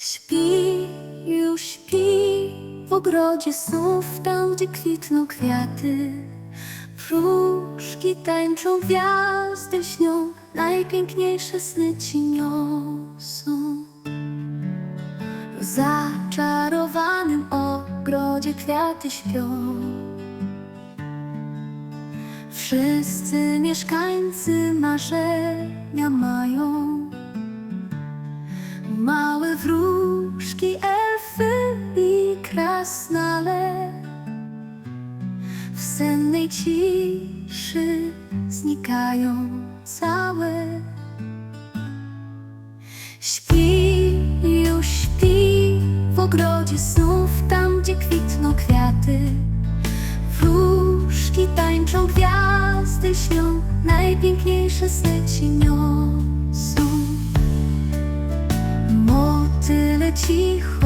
Śpi, już śpi w ogrodzie snów, tam gdzie kwitną kwiaty. Wróżki tańczą, gwiazdy śnią, najpiękniejsze sny ci niosą. W zaczarowanym ogrodzie kwiaty śpią. Wszyscy mieszkańcy marzenia mają. Krasnale W sennej ciszy znikają całe. Śpi, już śpi w ogrodzie snów Tam, gdzie kwitną kwiaty. Wróżki tańczą, gwiazdy śnią Najpiękniejsze sny ci niosą. Motyle cicho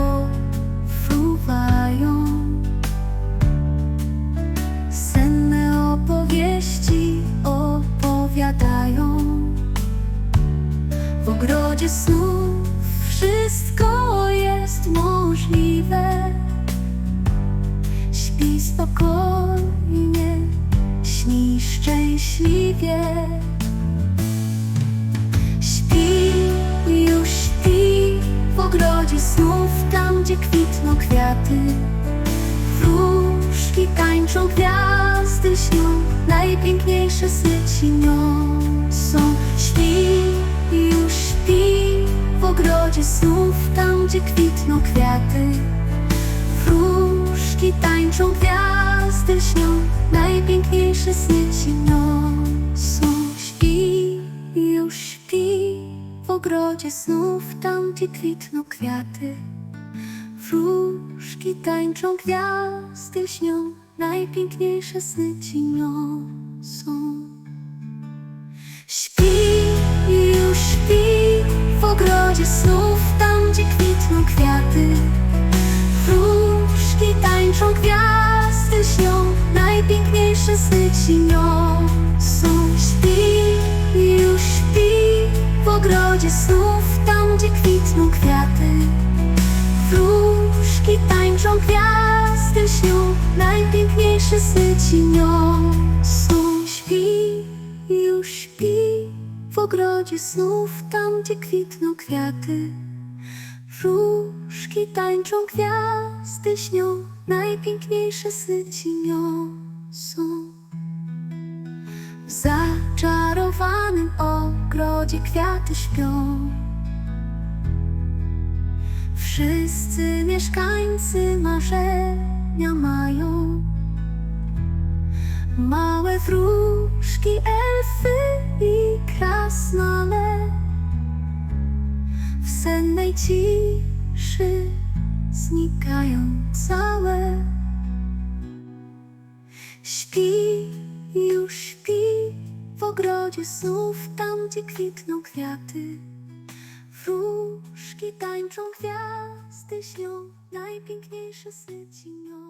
Ogrodzie snów wszystko jest możliwe. Śpi spokojnie, śnij szczęśliwie. Śpi, już śpi w ogrodzie snów, tam gdzie kwitną kwiaty. Wróżki tańczą, gwiazdy śnią, najpiękniejsze sny ci w ogrodzie snów, tam gdzie kwitną kwiaty. Wróżki tańczą, gwiazdy śnią, najpiękniejsze sny ci niosą. Śpi, już śpi w ogrodzie snów, tam gdzie kwitną kwiaty. Wróżki tańczą, gwiazdy śnią, najpiękniejsze sny ci niosą. Ogrodzie snów, tam gdzie kwitną kwiaty. Wróżki tańczą, gwiazdy śnią, najpiękniejsze sny ci niosą. Śpi, już śpi w ogrodzie snów, tam gdzie kwitną kwiaty. Wróżki tańczą, gwiazdy śnią, najpiękniejsze sny ci niosą. Śpi, ogrodzie snów, tam gdzie kwitną kwiaty. Wróżki tańczą, gwiazdy śnią, najpiękniejsze sny ci niosą. W zaczarowanym ogrodzie kwiaty śpią. Wszyscy mieszkańcy marzenia mają. Małe wróżki, ciszy znikają całe. Śpi, już śpi w ogrodzie snów, tam gdzie kwitną kwiaty. Wróżki tańczą, gwiazdy śnią, najpiękniejsze sny ci.